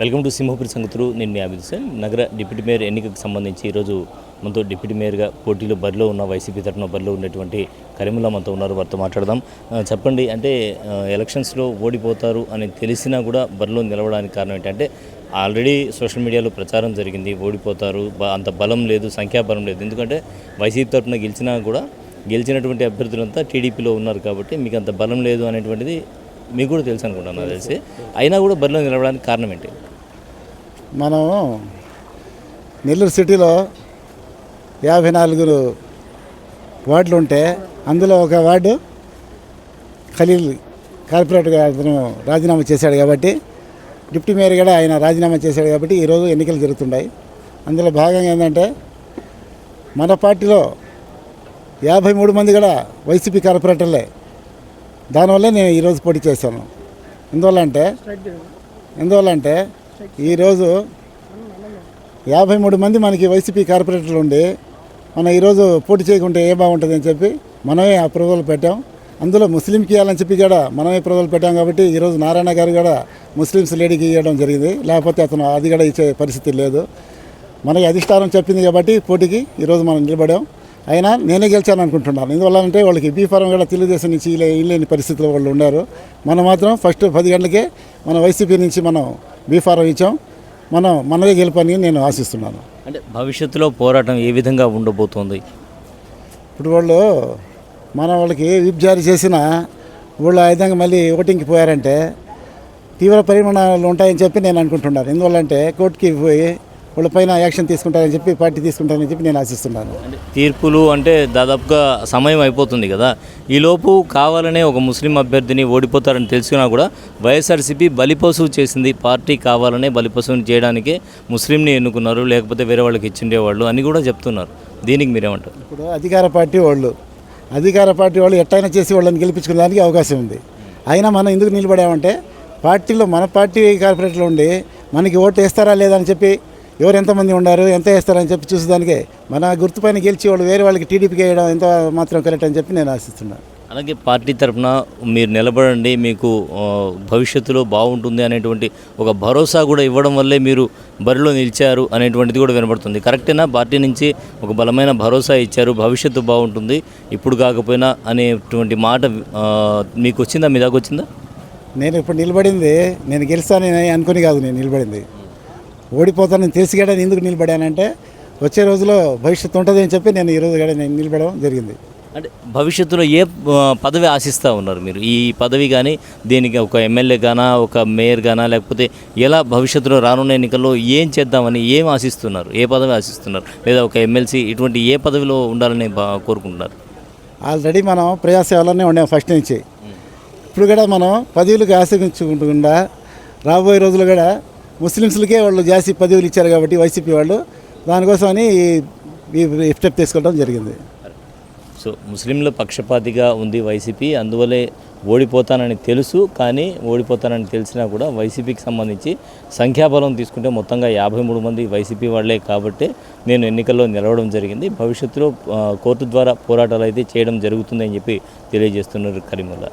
Welcome to Simhapuri సంగతులు. నేను మీ అభిద్ సార్ నగర డిప్యూటీ మేయర్ ఎన్నికకు సంబంధించి ఈరోజు మనతో డిప్యూటీ మేయర్గా పోటీలో బరిలో ఉన్న వైసీపీ తరఫున బరిలో ఉన్నటువంటి కరీముల్లా మనతో ఉన్నారు. వారితో మాట్లాడదాం. చెప్పండి అంటే ఎలక్షన్స్లో ఓడిపోతారు అని తెలిసినా కూడా బరిలో నిలవడానికి కారణం ఏంటంటే ఆల్రెడీ సోషల్ మీడియాలో ప్రచారం జరిగింది ఓడిపోతారు అంత బలం లేదు సంఖ్యాబలం లేదు. ఎందుకంటే వైసీపీ తరఫున గెలిచినా కూడా గెలిచినటువంటి అభ్యర్థులంతా టీడీపీలో ఉన్నారు కాబట్టి మీకు అంత బలం లేదు అనేటువంటిది మీకు కూడా తెలుసు అనుకుంటున్నాను నాకు తెలిసి. అయినా కూడా బరిలో నిలవడానికి కారణం ఏంటి? మనం నెల్లూరు సిటీలో యాభై నాలుగు వార్డులు ఉంటే అందులో ఒక వార్డు ఖలీల్ కార్పొరేటర్గా అతను రాజీనామా చేశాడు కాబట్టి డిప్యూటీ మేయర్ కూడా ఆయన రాజీనామా చేశాడు కాబట్టి ఈరోజు ఎన్నికలు జరుగుతున్నాయి అందులో భాగంగా ఏంటంటే మన పార్టీలో యాభై మూడు మంది కూడా వైసీపీ కార్పొరేటర్లే. దానివల్లే నేను ఈరోజు పోటీ చేశాను. ఎందువల్ల అంటే ఎందువల్ల అంటే ఈరోజు యాభై మూడు మంది మనకి వైసీపీ కార్పొరేటర్లు ఉండి మనం ఈరోజు పోటీ చేయకుంటే ఏ బాగుంటుంది అని చెప్పి మనమే అప్రూవల్ పెట్టాం. అందులో ముస్లింకి ఇవ్వాలని చెప్పి కూడా మనమే అప్రూవల్ పెట్టాం కాబట్టి ఈరోజు నారాయణ గారు కూడా ముస్లిమ్స్ లేడీకి ఇవ్వడం జరిగింది. లేకపోతే అతను అది కూడా ఇచ్చే పరిస్థితి లేదు. మనకి అధిష్టానం చెప్పింది కాబట్టి పోటీకి ఈరోజు మనం నిలబడాం. అయినా నేనే గెలిచాను అనుకుంటున్నాను ఎందువల్ల అంటే వాళ్ళకి బీ ఫారం కూడా తెలుగుదేశం నుంచి ఇలే- ఇల్లేని పరిస్థితిలో వాళ్ళు ఉన్నారు. మనం మాత్రం ఫస్ట్ పది గంటలకే మన వైసీపీ నుంచి మనం బీ ఫారం ఇచ్చాం. మనం మనదే గెలుపని నేను ఆశిస్తున్నాను. అంటే భవిష్యత్తులో పోరాటం ఏ విధంగా ఉండబోతోంది? ఇప్పుడు వాళ్ళు మన వాళ్ళకి విప్ జారీ చేసిన వాళ్ళు ఆ విధంగా మళ్ళీ ఓటింగ్కి పోయారంటే తీవ్ర పరిమాణాలు ఉంటాయని చెప్పి నేను అనుకుంటున్నాను. ఎందువల్లంటే కోర్టుకి పోయి వాళ్ళపైన యాక్షన్ తీసుకుంటారని చెప్పి పార్టీ తీసుకుంటారని చెప్పి నేను ఆశిస్తున్నాను. తీర్పులు అంటే దాదాపుగా సమయం అయిపోతుంది కదా. ఈలోపు కావాలనే ఒక ముస్లిం అభ్యర్థిని ఓడిపోతారని తెలుసుకున్నా కూడా వైఎస్ఆర్సీపీ బలిపశువు చేసింది. పార్టీ కావాలనే బలిపశువుని చేయడానికి ముస్లింని ఎన్నుకున్నారు లేకపోతే వేరే వాళ్ళకి ఇచ్చిండేవాళ్ళు అని కూడా చెప్తున్నారు. దీనికి మీరేమంటారు? ఇప్పుడు అధికార పార్టీ వాళ్ళు అధికార పార్టీ వాళ్ళు ఎట్టయినా చేసి వాళ్ళని గెలిపించుకునే దానికి అవకాశం ఉంది. అయినా మనం ఎందుకు నిలబడామంటే పార్టీలో మన పార్టీ కార్పొరేట్లో ఉండి మనకి ఓటు వేస్తారా లేదా అని చెప్పి ఎవరు ఎంతమంది ఉన్నారు ఎంత వేస్తారని చెప్పి చూసేదానికే. మన గుర్తుపైన గెలిచి వాళ్ళు వేరే వాళ్ళకి టీడీపీకి వేయడం ఎంత మాత్రం కరెక్ట్ అని చెప్పి నేను ఆశిస్తున్నాను అలాగే పార్టీ తరఫున మీరు నిలబడండి మీకు భవిష్యత్తులో బాగుంటుంది అనేటువంటి ఒక భరోసా కూడా ఇవ్వడం వల్లే మీరు బరిలో నిలిచారు అనేటువంటిది కూడా వినబడుతుంది. కరెక్టేనా పార్టీ నుంచి ఒక బలమైన భరోసా ఇచ్చారు భవిష్యత్తు బాగుంటుంది. ఇప్పుడు కాకపోయినా అనేటువంటి మాట మీకు వచ్చిందా? మీ దాకా వచ్చిందా? నేను ఇప్పుడు నిలబడింది నేను గెలుస్తానని అనుకుని కాదు నేను నిలబడింది. ఓడిపోతానని తెలిసి కూడా ఎందుకు నిలబడానంటే వచ్చే రోజులో భవిష్యత్తు ఉంటుంది అని చెప్పి నేను ఈరోజు కూడా నేను నిలబడడం జరిగింది. అంటే భవిష్యత్తులో ఏ పదవి ఆశిస్తూ ఉన్నారు మీరు? ఈ పదవి కానీ దీనికి ఒక ఎమ్మెల్యే గానా ఒక మేయర్ గానా లేకపోతే ఎలా భవిష్యత్తులో రానున్న ఎన్నికల్లో ఏం చేద్దామని ఏం ఆశిస్తున్నారు? ఏ పదవి ఆశిస్తున్నారు? లేదా ఒక ఎమ్మెల్సీ ఇటువంటి ఏ పదవిలో ఉండాలని కోరుకుంటున్నారు? ఆల్రెడీ మనం ప్రజాసేవలోనే ఉన్నాం ఫస్ట్ నుంచి. ఇప్పుడు కూడా మనం పదవులకు ఆశించకుండా రాబోయే రోజులు కూడా ముస్లిమ్స్లకే వాళ్ళు జాస్తి పదవులు ఇచ్చారు కాబట్టి వైసీపీ వాళ్ళు. దానికోసమని ఈ స్టెప్ తీసుకోవడం జరిగింది. సో ముస్లింల పక్షపాతిగా ఉంది వైసీపీ అందువల్లే ఓడిపోతానని తెలుసు కానీ ఓడిపోతానని తెలిసినా కూడా వైసీపీకి సంబంధించి సంఖ్యాబలం తీసుకుంటే మొత్తంగా యాభై మూడు మంది వైసీపీ వాళ్ళే కాబట్టి నేను ఎన్నికల్లో నిలవడం జరిగింది. భవిష్యత్తులో కోర్టు ద్వారా పోరాటాలు అయితే చేయడం జరుగుతుందని చెప్పి తెలియజేస్తున్నారు కరీముల్లా